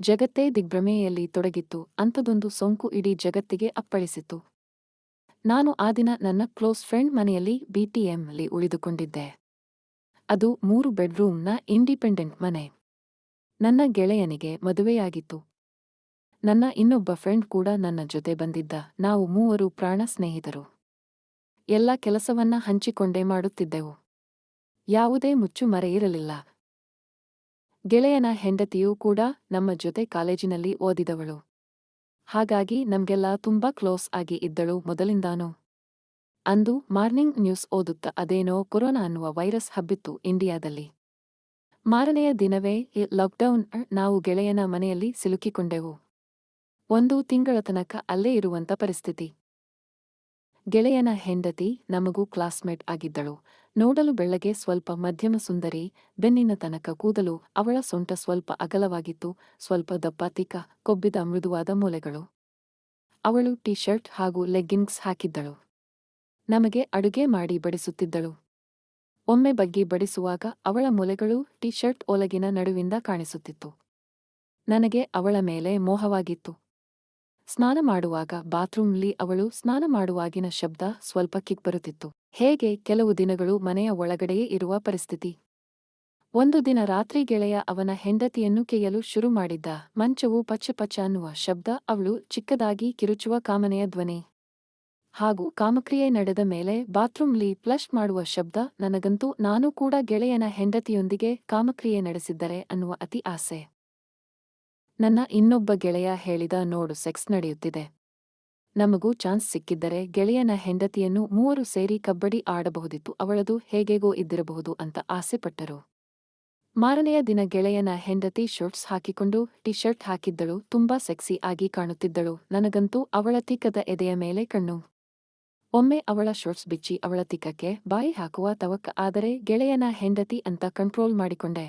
ಜಗತ್ತೇ ದಿಗ್ಭ್ರಮೆಯಲ್ಲಿ ತೊಡಗಿತ್ತು. ಅಂಥದೊಂದು ಸೋಂಕು ಇಡೀ ಜಗತ್ತಿಗೆ ಅಪ್ಪಳಿಸಿತು ನಾನು ಆ ದಿನ ನನ್ನ ಕ್ಲೋಸ್ ಫ್ರೆಂಡ್ ಮನೆಯಲ್ಲಿ ಬಿಟಿಎಂಲಿ ಉಳಿದುಕೊಂಡಿದ್ದೆ. ಅದು ಮೂರು ಬೆಡ್ರೂಮ್ನ ಇಂಡಿಪೆಂಡೆಂಟ್ ಮನೆ. ನನ್ನ ಗೆಳೆಯನಿಗೆ ಮದುವೆಯಾಗಿತ್ತು. ನನ್ನ ಇನ್ನೊಬ್ಬ ಫ್ರೆಂಡ್ ಕೂಡ ನನ್ನ ಜೊತೆ ಬಂದಿದ್ದ. ನಾವು ಮೂವರು ಪ್ರಾಣ ಸ್ನೇಹಿತರು. ಎಲ್ಲ ಕೆಲಸವನ್ನ ಹಂಚಿಕೊಂಡೇ ಮಾಡುತ್ತಿದ್ದೆವು. ಯಾವುದೇ ಮುಚ್ಚುಮರೆ ಇರಲಿಲ್ಲ. ಗೆಳೆಯನ ಹೆಂಡತಿಯೂ ಕೂಡ ನಮ್ಮ ಜೊತೆ ಕಾಲೇಜಿನಲ್ಲಿ ಓದಿದವಳು. ಹಾಗಾಗಿ ನಮ್ಗೆಲ್ಲ ತುಂಬಾ ಕ್ಲೋಸ್ ಆಗಿ ಇದ್ದಳು ಮೊದಲಿಂದಾನು. ಅಂದು ಮಾರ್ನಿಂಗ್ ನ್ಯೂಸ್ ಓದುತ್ತಾ ಅದೇನೋ ಕೊರೋನಾ ಅನ್ನುವ ವೈರಸ್ ಹಬ್ಬಿತ್ತು ಇಂಡಿಯಾದಲ್ಲಿ. ಮಾರನೆಯ ದಿನವೇ ಲಾಕ್ಡೌನ್ ನಾವು ಗೆಳೆಯನ ಮನೆಯಲ್ಲಿ ಸಿಲುಕಿಕೊಂಡೆವು. ಒಂದು ತಿಂಗಳ ತನಕ ಅಲ್ಲೇ ಇರುವಂತ ಪರಿಸ್ಥಿತಿ. ಗೆಳೆಯನ ಹೆಂಡತಿ ನಮಗೂ ಕ್ಲಾಸ್ಮೇಟ್ ಆಗಿದ್ದಳು. ನೋಡಲು ಬೆಳ್ಳಗೆ ಸ್ವಲ್ಪ ಮಧ್ಯಮ ಸುಂದರಿ, ಬೆನ್ನಿನ ತನಕ ಕೂದಲು ಅವಳ ಸೊಂಟ ಸ್ವಲ್ಪ ಅಗಲವಾಗಿತ್ತು, ಸ್ವಲ್ಪ ದಪ್ಪ ತಿಕ್ಕ, ಕೊಬ್ಬಿದ ಮೃದುವಾದ ಮೂಲೆಗಳು. ಅವಳು ಟಿ ಶರ್ಟ್ ಹಾಗೂ ಲೆಗ್ಗಿಂಗ್ಸ್ ಹಾಕಿದ್ದಳು. ನಮಗೆ ಅಡುಗೆ ಮಾಡಿ ಬಡಿಸುತ್ತಿದ್ದಳು. ಒಮ್ಮೆ ಬಗ್ಗಿ ಬಡಿಸುವಾಗ ಅವಳ ಮೂಲೆಗಳು ಟಿ ಶರ್ಟ್ ಒಳಗಿನ ನಡುವಿಂದ ಕಾಣಿಸುತ್ತಿತ್ತು. ನನಗೆ ಅವಳ ಮೇಲೆ ಮೋಹವಾಗಿತ್ತು. ಸ್ನಾನ ಮಾಡುವಾಗ ಬಾತ್ರೂಮ್ಲಿ ಅವಳು ಸ್ನಾನ ಮಾಡುವಾಗಿನ ಶಬ್ದ ಸ್ವಲ್ಪ ಕಿಕ್ ಬರುತ್ತಿತ್ತು ಹೇಗೆ? ಕೆಲವು ದಿನಗಳು ಮನೆಯ ಒಳಗಡೆಯೇ ಇರುವ ಪರಿಸ್ಥಿತಿ. ಒಂದು ದಿನ ರಾತ್ರಿ ಗೆಳೆಯ ಅವನ ಹೆಂಡತಿಯನ್ನು ಕೇಯಲು ಶುರು ಮಾಡಿದ್ದ. ಮಂಚವು ಪಚ್ಚ ಪಚ್ಚ ಅನ್ನುವ ಶಬ್ದ ಅವಳು ಚಿಕ್ಕದಾಗಿ ಕಿರುಚುವ ಕಾಮನೆಯ ಧ್ವನಿ. ಹಾಗೂ ಕಾಮಕ್ರಿಯೆ ನಡೆದ ಮೇಲೆ ಬಾತ್ರೂಮ್ಲಿ ಫ್ಲಶ್ ಮಾಡುವ ಶಬ್ದ ನನಗಂತೂ ನಾನು ಕೂಡ ಗೆಳೆಯನ ಹೆಂಡತಿಯೊಂದಿಗೆ ಕಾಮಕ್ರಿಯೆ ನಡೆಸಿದ್ದರೆ ಅನ್ನುವ ಅತಿ ಆಸೆ. ನನ್ನ ಇನ್ನೊಬ್ಬ ಗೆಳೆಯ ಹೇಳಿದ ನೋಡು ಸೆಕ್ಸ್ ನಡೆಯುತ್ತಿದೆ. ನಮಗೂ ಚಾನ್ಸ್ ಸಿಕ್ಕಿದ್ದರೆ ಗೆಳೆಯನ ಹೆಂಡತಿಯನ್ನು ಮೂವರು ಸೇರಿ ಕಬ್ಬಡಿ ಆಡಬಹುದಿತ್ತು, ಅವಳದು ಹೇಗೆಗೋ ಇದ್ದಿರಬಹುದು ಅಂತ ಆಸೆಪಟ್ಟರು. ಮಾರನೆಯ ದಿನ ಗೆಳೆಯನ ಹೆಂಡತಿ ಶರ್ಟ್ಸ್ ಹಾಕಿಕೊಂಡು ಟಿ ಶರ್ಟ್ ಹಾಕಿದ್ದಳು, ತುಂಬಾ ಸೆಕ್ಸಿ ಆಗಿ ಕಾಣುತ್ತಿದ್ದಳು, ನನಗಂತೂ ಅವಳ ತಿಕ್ಕದ ಎದೆಯ ಮೇಲೆ ಕಣ್ಣು. ಒಮ್ಮೆ ಅವಳ ಶರ್ಟ್ಸ್ ಬಿಚ್ಚಿ ಅವಳ ತಿಕ್ಕಕ್ಕೆ ಬಾಯಿ ಹಾಕುವ ತವಕ, ಆದರೆ ಗೆಳೆಯನ ಹೆಂಡತಿ ಅಂತ ಕಂಟ್ರೋಲ್ ಮಾಡಿಕೊಂಡೆ.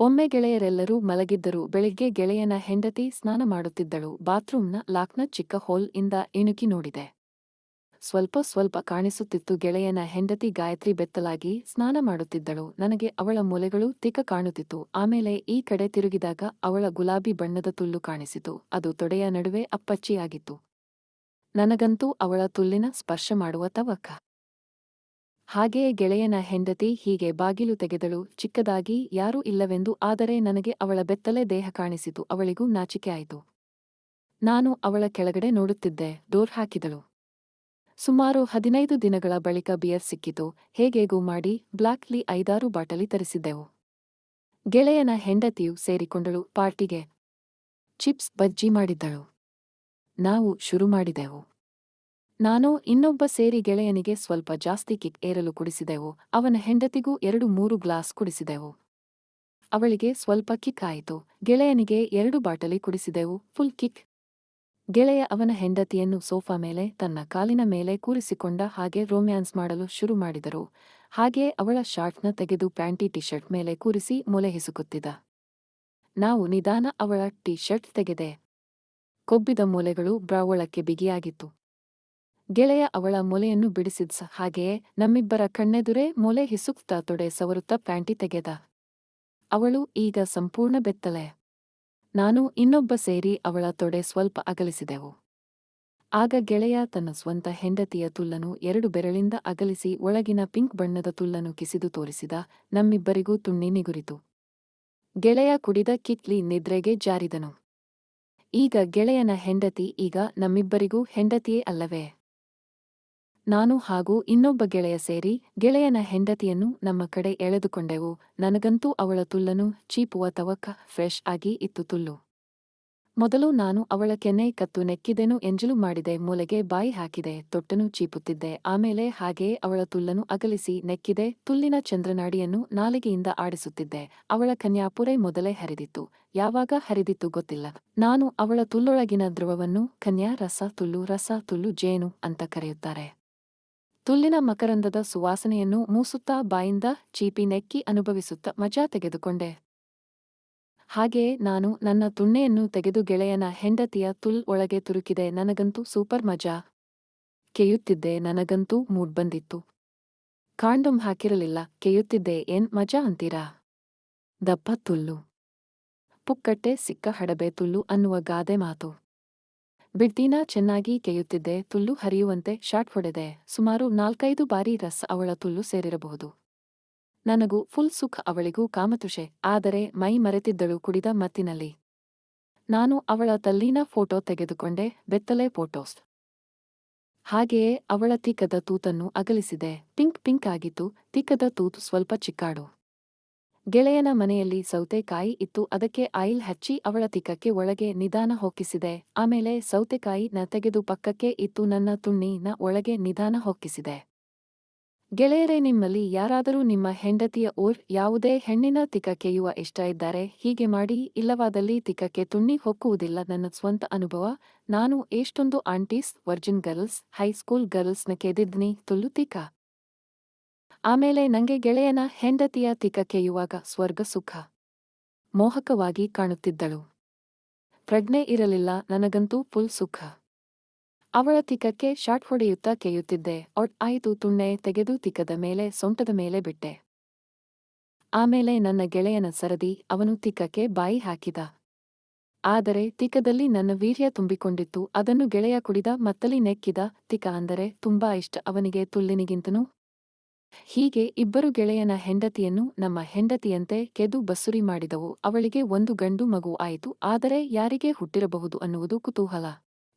ಒಮ್ಮೆ ಗೆಳೆಯರೆಲ್ಲರೂ ಮಲಗಿದ್ದರು. ಬೆಳಿಗ್ಗೆ ಗೆಳೆಯನ ಹೆಂಡತಿ ಸ್ನಾನ ಮಾಡುತ್ತಿದ್ದಳು. ಬಾತ್ರೂಮ್ನ ಲಾಕ್ನ ಚಿಕ್ಕ ಹೋಲ್ ಇಂದ ಇಣುಕಿ ನೋಡಿದೆ. ಸ್ವಲ್ಪ ಸ್ವಲ್ಪ ಕಾಣಿಸುತ್ತಿತ್ತು. ಗೆಳೆಯನ ಹೆಂಡತಿ ಗಾಯತ್ರಿ ಬೆತ್ತಲಾಗಿ ಸ್ನಾನ ಮಾಡುತ್ತಿದ್ದಳು. ನನಗೆ ಅವಳ ಮೂಲೆಗಳು ತಿಕ್ಕ ಕಾಣುತ್ತಿತ್ತು. ಆಮೇಲೆ ಈ ಕಡೆ ತಿರುಗಿದಾಗ ಅವಳ ಗುಲಾಬಿ ಬಣ್ಣದ ತುಲ್ಲು ಕಾಣಿಸಿತು. ಅದು ತೊಡೆಯ ನಡುವೆ ಅಪ್ಪಚ್ಚಿಯಾಗಿತ್ತು. ನನಗಂತೂ ಅವಳ ತುಲ್ಲಿನ ಸ್ಪರ್ಶ ಮಾಡುವ ತವಕ. ಹಾಗೆಯೇ ಗೆಳೆಯನ ಹೆಂಡತಿ ಹೀಗೆ ಬಾಗಿಲು ತೆಗೆದಳು, ಚಿಕ್ಕದಾಗಿ ಯಾರೂ ಇಲ್ಲವೆಂದು ಆದರೆ ನನಗೆ ಅವಳ ಬೆತ್ತಲೆ ದೇಹ ಕಾಣಿಸಿತು, ಅವಳಿಗೂ ನಾಚಿಕೆ ಆಯಿತು. ನಾನು ಅವಳ ಕೆಳಗಡೆ ನೋಡುತ್ತಿದ್ದೆ, ಡೋರ್ ಹಾಕಿದಳು. ಸುಮಾರು ಹದಿನೈದು ದಿನಗಳ ಬಳಿಕ ಬಿಯರ್ ಸಿಕ್ಕಿತು, ಹೇಗೇಗೂ ಮಾಡಿ ಬ್ಲಾಕ್ಲಿ ಐದಾರು ಬಾಟಲಿ ತರಿಸಿದ್ದೆವು. ಗೆಳೆಯನ ಹೆಂಡತಿಯು ಸೇರಿಕೊಂಡಳು, ಪಾರ್ಟಿಗೆ ಚಿಪ್ಸ್ ಬಜ್ಜಿ ಮಾಡಿದ್ದಳು. ನಾವು ಶುರು ಮಾಡಿದೆವು. ನಾನು ಇನ್ನೊಬ್ಬ ಸೇರಿ ಗೆಳೆಯನಿಗೆ ಸ್ವಲ್ಪ ಜಾಸ್ತಿ ಕಿಕ್ ಏರಲು ಕುಡಿಸಿದೆವು. ಅವನ ಹೆಂಡತಿಗೂ ಎರಡು ಮೂರು ಗ್ಲಾಸ್ ಕುಡಿಸಿದೆವು. ಅವಳಿಗೆ ಸ್ವಲ್ಪ ಕಿಕ್ ಆಯಿತು. ಗೆಳೆಯನಿಗೆ ಎರಡು ಬಾಟಲಿ ಕುಡಿಸಿದೆವು. Full kick. ಗೆಳೆಯ ಅವನ ಹೆಂಡತಿಯನ್ನು ಸೋಫಾ ಮೇಲೆ, ತನ್ನ ಕಾಲಿನ ಮೇಲೆ ಕೂರಿಸಿಕೊಂಡ ಹಾಗೆ ರೋಮ್ಯಾನ್ಸ್ ಮಾಡಲು ಶುರು ಮಾಡಿದರು. ಹಾಗೆಯೇ ಅವಳ ಶಾರ್ಟ್ನ ತೆಗೆದು ಪ್ಯಾಂಟಿ ಟಿ ಶರ್ಟ್ ಮೇಲೆ ಕೂರಿಸಿ ಮೊಲೆ ಹಿಸುಕುತ್ತಿದ್ದ. ನಾವು ನಿಧಾನ ಅವಳ ಟಿ ಶರ್ಟ್ ತೆಗೆದೆ. ಕೊಬ್ಬಿದ ಮೊಲೆಗಳು ಬ್ರಾವಳಕ್ಕೆ ಬಿಗಿಯಾಗಿತ್ತು. ಗೆಳೆಯ ಅವಳ ಮೊಲೆಯನ್ನು ಬಿಡಿಸಿದ್ಸ ಹಾಗೆಯೇ ನಮ್ಮಿಬ್ಬರ ಕಣ್ಣೆದುರೇ ಮೊಲೆ ಹಿಸುಕ್ತ ತೊಡೆ ಸವರುತ್ತ ಪ್ಯಾಂಟಿ ತೆಗೆದ. ಅವಳು ಈಗ ಸಂಪೂರ್ಣ ಬೆತ್ತಲೆ. ನಾನು ಇನ್ನೊಬ್ಬ ಸೇರಿ ಅವಳ ತೊಡೆ ಸ್ವಲ್ಪ ಅಗಲಿಸಿದೆವು. ಆಗ ಗೆಳೆಯ ತನ್ನ ಸ್ವಂತ ಹೆಂಡತಿಯ ತುಲ್ಲನು ಎರಡು ಬೆರಳಿಂದ ಅಗಲಿಸಿ ಒಳಗಿನ ಪಿಂಕ್ ಬಣ್ಣದ ತುಲ್ಲನು ಕಿಸಿದು ತೋರಿಸಿದ ನಮ್ಮಿಬ್ಬರಿಗೂ ತುಣ್ಣಿ ನಿಗುರಿತು. ಗೆಳೆಯ ಕುಡಿದ ಕಿತ್ಲಿ ನಿದ್ರೆಗೆ ಜಾರಿದನು. ಈಗ ಗೆಳೆಯನ ಹೆಂಡತಿ ಈಗ ನಮ್ಮಿಬ್ಬರಿಗೂ ಹೆಂಡತಿಯೇ ಅಲ್ಲವೇ? ನಾನು ಹಾಗೂ ಇನ್ನೊಬ್ಬ ಗೆಳೆಯ ಸೇರಿ ಗೆಳೆಯನ ಹೆಂಡತಿಯನ್ನು ನಮ್ಮ ಕಡೆ ಎಳೆದುಕೊಂಡೆವು. ನನಗಂತೂ ಅವಳ ತುಲ್ಲನು ಚೀಪುವ ತವಕ ಫ್ರೆಶ್ ಆಗಿ ಇತ್ತು ತುಲ್ಲು. ಮೊದಲು ನಾನು ಅವಳ ಕೆನ್ನೆ ಕತ್ತು ನೆಕ್ಕಿದೆನು ಎಂಜಲು ಮಾಡಿದೆ, ಮೂಲೆಗೆ ಬಾಯಿ ಹಾಕಿದೆ, ತೊಟ್ಟನು ಚೀಪುತ್ತಿದ್ದೆ. ಆಮೇಲೆ ಹಾಗೆಯೇ ಅವಳ ತುಲ್ಲನು ಅಗಲಿಸಿ ನೆಕ್ಕಿದೆ, ತುಲ್ಲಿನ ಚಂದ್ರನಾಡಿಯನ್ನು ನಾಲಿಗೆಯಿಂದ ಆಡಿಸುತ್ತಿದ್ದೆ. ಅವಳ ಕನ್ಯಾಪುರೆ ಮೊದಲೇ ಹರಿದಿತ್ತು. ಯಾವಾಗ ಹರಿದಿತ್ತು ಗೊತ್ತಿಲ್ಲ. ನಾನು ಅವಳ ತುಲ್ಲೊಳಗಿನ ದ್ರವವನ್ನು ಕನ್ಯಾ ರಸ ತುಲ್ಲು ರಸ ತುಲ್ಲು ಜೇನು ಅಂತ ಕರೆಯುತ್ತಾರೆ. ತುಲ್ಲಿನ ಮಕರಂದದ ಸುವಾಸನೆಯನ್ನು ಮೂಸುತ್ತಾ ಬಾಯಿಂದ ಚೀಪಿ ನೆಕ್ಕಿ ಅನುಭವಿಸುತ್ತ ಮಜಾ ತೆಗೆದುಕೊಂಡೆ. ಹಾಗೆ ನಾನು ನನ್ನ ತುಣ್ಣೆಯನ್ನು ತೆಗೆದು ಗೆಳೆಯನ ಹೆಂಡತಿಯ ತುಲ್ ಒಳಗೆ ತುರುಕಿದೆ. ನನಗಂತೂ ಸೂಪರ್ ಮಜಾ. ಕೆಯುತ್ತಿದ್ದೆ ನನಗಂತೂ ಮೂಡ್ ಬಂದಿತ್ತು. ಕಾಂಡೊಮ್ ಹಾಕಿರಲಿಲ್ಲ. ಕೆಯುತ್ತಿದ್ದೆ ಏನ್ ಮಜಾ ಅಂತೀರಾ? ದಪ್ಪ ತುಲ್ಲು. ಪುಕ್ಕಟ್ಟೆ ಸಿಕ್ಕ ಹಡಬೆ ತುಲ್ಲು ಅನ್ನುವ ಗಾದೆ ಮಾತು. ಬಿಡ್ತೀನ ಚೆನ್ನಾಗಿ ಕೇಯುತ್ತಿದ್ದೆ ತುಲ್ಲು ಹರಿಯುವಂತೆ ಶಾಟ್ ಹೊಡೆದೆ. ಸುಮಾರು ನಾಲ್ಕೈದು ಬಾರಿ ರಸ್ ಅವಳ ತುಲ್ಲು ಸೇರಿರಬಹುದು. ನನಗೂ ಫುಲ್ ಸುಖ್ ಅವಳಿಗೂ ಕಾಮತುಷೆ, ಆದರೆ ಮೈ ಮರೆತಿದ್ದಳು ಕುಡಿದ ಮತ್ತಿನಲ್ಲಿ. ನಾನು ಅವಳ ತಲ್ಲಿನ ಫೋಟೋ ತೆಗೆದುಕೊಂಡೆ, ಬೆತ್ತಲೆ ಫೋಟೋಸ್. ಹಾಗೆಯೇ ಅವಳ ತಿಕ್ಕದ ತೂತನ್ನು ಅಗಲಿಸಿದೆ. ಪಿಂಕ್ ಪಿಂಕ್ ಆಗಿತ್ತು, ತಿಕ್ಕದ ತೂತು ಸ್ವಲ್ಪ ಚಿಕ್ಕಾಡು. ಗೆಳೆಯನ ಮನೆಯಲ್ಲಿ ಸೌತೆಕಾಯಿ ಇತ್ತು. ಅದಕ್ಕೆ ಆಯಿಲ್ ಹಚ್ಚಿ ಅವಳ ತಿಕ್ಕಕ್ಕೆ ಒಳಗೆ ನಿಧಾನ ಹೊಕ್ಕಿಸಿದೆ. ಆಮೇಲೆ ಸೌತೆಕಾಯಿ ನ ತೆಗೆದು ಪಕ್ಕಕ್ಕೆ ಇತ್ತು. ನನ್ನ ತುಣ್ಣಿ ನ ಒಳಗೆ ನಿಧಾನ ಹೊಕ್ಕಿಸಿದೆ. ಗೆಳೆಯರೇ, ನಿಮ್ಮಲ್ಲಿ ಯಾರಾದರೂ ನಿಮ್ಮ ಹೆಂಡತಿಯ ಓರ್ ಯಾವುದೇ ಹೆಣ್ಣಿನ ತಿಕ್ಕಕ್ಕೆಯುವ ಇಷ್ಟ ಇದ್ದಾರೆ. ಹೀಗೆ ಮಾಡಿ ಇಲ್ಲವಾದಲ್ಲಿ ತಿಕ್ಕಕ್ಕೆ ತುಣ್ಣಿ ಹೊಕ್ಕುವುದಿಲ್ಲ. ನನ್ನ ಸ್ವಂತ ಅನುಭವ, ನಾನು ಎಷ್ಟೊಂದು aunties, virgin girls, high school ಗರ್ಲ್ಸ್ನ ಕೆದಿದ್ನಿ. ತುಲ್ಲು ತಿಕ್ಕ. ಆಮೇಲೆ ನಂಗೆ ಗೆಳೆಯನ ಹೆಂಡತಿಯ ತಿಕ್ಕಕ್ಕೆಯುವಾಗ ಸ್ವರ್ಗ ಸುಖ. ಮೋಹಕವಾಗಿ ಕಾಣುತ್ತಿದ್ದಳು. ಪ್ರಜ್ಞೆ ಇರಲಿಲ್ಲ, ನನಗಂತೂ ಫುಲ್ ಸುಖ. ಅವಳ ತಿಕ್ಕಕ್ಕೆ ಶಾಟ್ ಹೊಡೆಯುತ್ತಾ ಕೇಯುತ್ತಿದ್ದೆ ಒಟ್ ಆಯಿತು ತುಣ್ಣೆ, ತೆಗೆದು ತಿಕ್ಕದ ಮೇಲೆ, ಸೊಂಟದ ಮೇಲೆ ಬಿಟ್ಟೆ. ಆಮೇಲೆ ನನ್ನ ಗೆಳೆಯನ ಸರದಿ, ಅವನು ತಿಕ್ಕಕ್ಕೆ ಬಾಯಿ ಹಾಕಿದ. ಆದರೆ ತಿಕ್ಕದಲ್ಲಿ ನನ್ನ ವೀರ್ಯ ತುಂಬಿಕೊಂಡಿತ್ತು, ಅದನ್ನು ಗೆಳೆಯ ಕುಡಿದ ಮತ್ತಲಿ ನೆಕ್ಕಿದ, ತಿಕ, ಅಂದರೆ ತುಂಬಾ ಇಷ್ಟ, ಅವನಿಗೆ ತುಲ್ಲಿನಿಗಿಂತನೂ ಹೀಗೆ ಇಬ್ಬರು ಗೆಳೆಯನ ಹೆಂಡತಿಯನ್ನು ನಮ್ಮ ಹೆಂಡತಿಯಂತೆ ಕೆದು ಬಸುರಿ ಮಾಡಿದವು. ಅವಳಿಗೆ ಒಂದು ಗಂಡು ಮಗು ಆಯಿತು. ಆದರೆ ಯಾರಿಗೆ ಹುಟ್ಟಿರಬಹುದು ಅನ್ನುವುದು ಕುತೂಹಲ.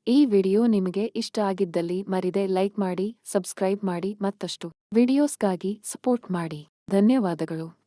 ಈ ವಿಡಿಯೋ ನಿಮಗೆ ಇಷ್ಟ ಆಗಿದ್ದಲ್ಲಿ ಮರಿದೆ ಲೈಕ್ ಮಾಡಿ, ಸಬ್ಸ್ಕ್ರೈಬ್ ಮಾಡಿ ಮತ್ತಷ್ಟು ವಿಡಿಯೋಸ್ಗಾಗಿ ಸಪೋರ್ಟ್ ಮಾಡಿ. ಧನ್ಯವಾದಗಳು.